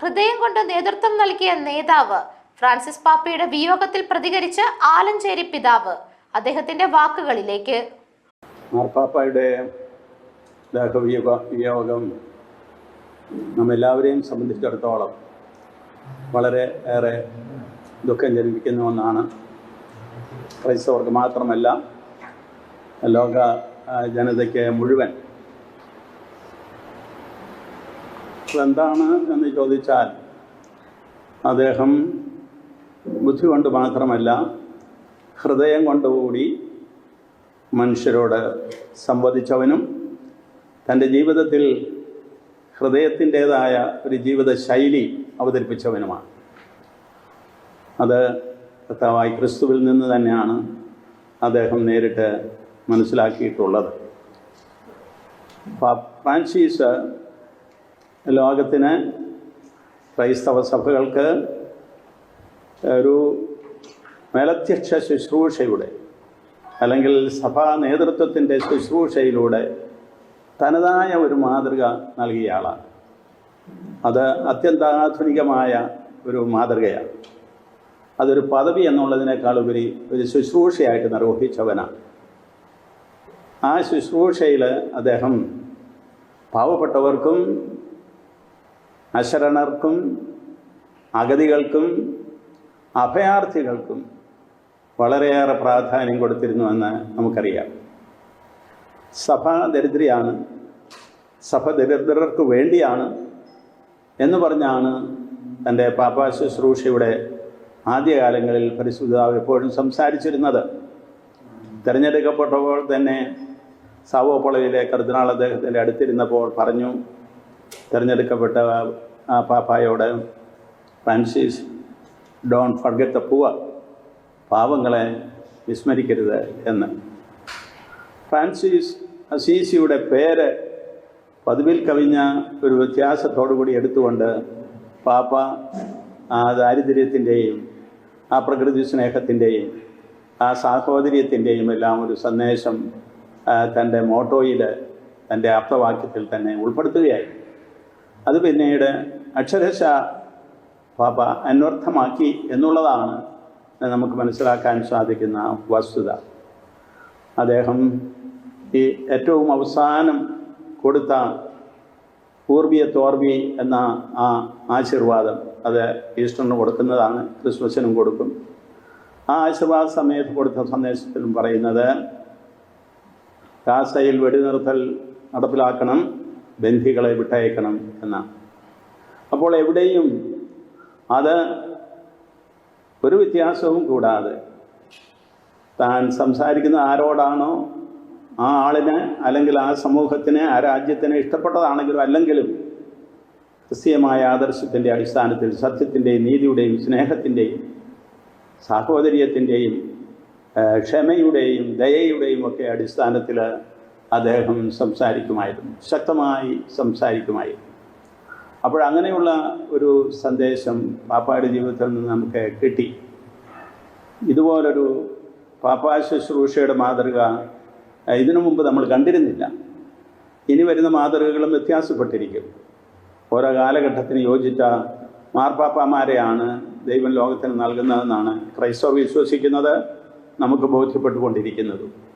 ഹൃദയം കൊണ്ട് നേതൃത്വം നൽകിയ നേതാവ് ഫ്രാൻസിസ് പാപ്പയുടെ വിയോഗത്തിൽ പ്രതികരിച്ച് ആലഞ്ചേരി പിതാവ് അദ്ദേഹത്തിന്റെ വാക്കുകളിലേക്ക്. മാർപ്പാപ്പായുടെ നമ്മെല്ലാവരെയും സംബന്ധിച്ചിടത്തോളം വളരെ ഏറെ ദുഃഖം ജനിപ്പിക്കുന്ന ഒന്നാണ് ക്രൈസ്തവർക്ക് മാത്രമല്ല ലോക ജനതയ്ക്ക് മുഴുവൻ എന്താണ് എന്ന് ചോദിച്ചാൽ അദ്ദേഹം ബുദ്ധി കൊണ്ട് മാത്രമല്ല ഹൃദയം കൊണ്ടുകൂടി മനുഷ്യരോട് സംവദിച്ചവനും തന്റെ ജീവിതത്തിൽ ഹൃദയത്തിന്റേതായ ഒരു ജീവിത ശൈലി അവതരിപ്പിച്ചവനുമാണ്. അത് കർത്താവായി ക്രിസ്തുവിൽ നിന്ന് തന്നെയാണ് അദ്ദേഹം നേരിട്ട് മനസ്സിലാക്കിയിട്ടുള്ളത്. ഫ്രാൻസീസ് ലോകത്തിന് ക്രൈസ്തവ സഭകൾക്ക് ഒരു മേലധ്യക്ഷ ശുശ്രൂഷയുടെ അല്ലെങ്കിൽ സഭാ നേതൃത്വത്തിന്റെ ശുശ്രൂഷയിലൂടെ തനതായ ഒരു മാതൃക നൽകിയ ആളാണ്. അത് അത്യന്താധുനികമായ ഒരു മാതൃകയാണ്. അതൊരു പദവി എന്നുള്ളതിനേക്കാൾ ഉപരി ഒരു ശുശ്രൂഷയായിട്ട് നിർവഹിച്ചവനാണ്. ആ ശുശ്രൂഷയിൽ അദ്ദേഹം പാവപ്പെട്ടവർക്കും അശരണർക്കും അഗതികൾക്കും അഭയാർത്ഥികൾക്കും വളരെയേറെ പ്രാധാന്യം കൊടുത്തിരുന്നു എന്ന് നമുക്കറിയാം. സഭ ദരിദ്രയാണ് സഭ ദരിദ്രർക്ക് വേണ്ടിയാണ് എന്ന് പറഞ്ഞാണ് തന്റെ പാപ്പാ ശുശ്രൂഷയുടെ ആദ്യകാലങ്ങളിൽ പരിശുദ്ധാവ് എപ്പോഴും സംസാരിച്ചിരുന്നത്. തിരഞ്ഞെടുക്കപ്പെട്ടപ്പോൾ തന്നെ സാവോപ്പൊളയിലെ കർദിനാൾ അദ്ദേഹത്തിന്റെ അടുത്തിരുന്നപ്പോൾ പറഞ്ഞു തിരഞ്ഞെടുക്കപ്പെട്ട ആ പാപ്പായോട് ഫ്രാൻസിസ് ഡോൺ ഫർഗറ്റ് പൂവ പാവങ്ങളെ വിസ്മരിക്കരുത് എന്ന്. ഫ്രാൻസിസ് അസീസിയുടെ പേര് പതിവിൽ കവിഞ്ഞ ഒരു വ്യത്യാസത്തോടു കൂടി എടുത്തുകൊണ്ട് പാപ്പ ആ ദാരിദ്ര്യത്തിന്റെയും ആ പ്രകൃതി സ്നേഹത്തിന്റെയും ആ സാഹോദര്യത്തിന്റെയും എല്ലാം ഒരു സന്ദേശം തന്റെ മോട്ടോയിൽ തന്റെ ആപ്തവാക്യത്തിൽ തന്നെ ഉൾപ്പെടുത്തുകയായി അത് പിന്നീട് അക്ഷരശ പാപ അന്വർത്ഥമാക്കി എന്നുള്ളതാണ് നമുക്ക് മനസ്സിലാക്കാൻ സാധിക്കുന്ന വസ്തുത. അദ്ദേഹം ഈ ഏറ്റവും അവസാനം കൊടുത്ത പൂർവിയ തോർവി എന്ന ആ ആശീർവാദം അത് ഈസ്റ്ററിന് കൊടുക്കുന്നതാണ് ക്രിസ്മസിനും കൊടുക്കും. ആ ആശീർവാദ സമയത്ത് കൊടുത്ത സന്ദേശത്തിലും പറയുന്നത് ഗാസയിൽ വെടിനിർത്തൽ നടപ്പിലാക്കണം ബന്ധികളെ വിട്ടയക്കണം എന്നാണ് അപ്പോൾ എവിടെയും അത് ഒരു വ്യത്യാസവും കൂടാതെ താൻ സംസാരിക്കുന്ന ആരോടാണോ ആ ആളിനെ അല്ലെങ്കിൽ ആ സമൂഹത്തിന് ആ രാജ്യത്തിന് ഇഷ്ടപ്പെട്ടതാണെങ്കിലും അല്ലെങ്കിലും ക്രിസ്തീയമായ ആദർശത്തിന്റെ അടിസ്ഥാനത്തിൽ സത്യത്തിന്റെയും നീതിയുടെയും സ്നേഹത്തിന്റെയും സാഹോദര്യത്തിന്റെയും ക്ഷമയുടെയും ദയയുടെയും ഒക്കെ അടിസ്ഥാനത്തിൽ അദ്ദേഹം സംസാരിക്കുമായിരുന്നു. ശക്തമായി സംസാരിക്കുമായിരുന്നു. അപ്പോഴങ്ങനെയുള്ള ഒരു സന്ദേശം പാപ്പായുടെ ജീവിതത്തിൽ നിന്ന് നമുക്ക് കിട്ടി. ഇതുപോലൊരു പാപ്പാ ശുശ്രൂഷയുടെ മാതൃക ഇതിനു മുമ്പ് നമ്മൾ കണ്ടിരുന്നില്ല. ഇനി വരുന്ന മാതൃകകളും വ്യത്യാസപ്പെട്ടിരിക്കും. ഓരോ കാലഘട്ടത്തിന് യോജിച്ച മാർപ്പാപ്പാമാരെയാണ് ദൈവം ലോകത്തിന് നൽകുന്നതെന്നാണ് ക്രൈസ്തവർ വിശ്വസിക്കുന്നത് നമുക്ക് ബോധ്യപ്പെട്ടുകൊണ്ടിരിക്കുന്നതും.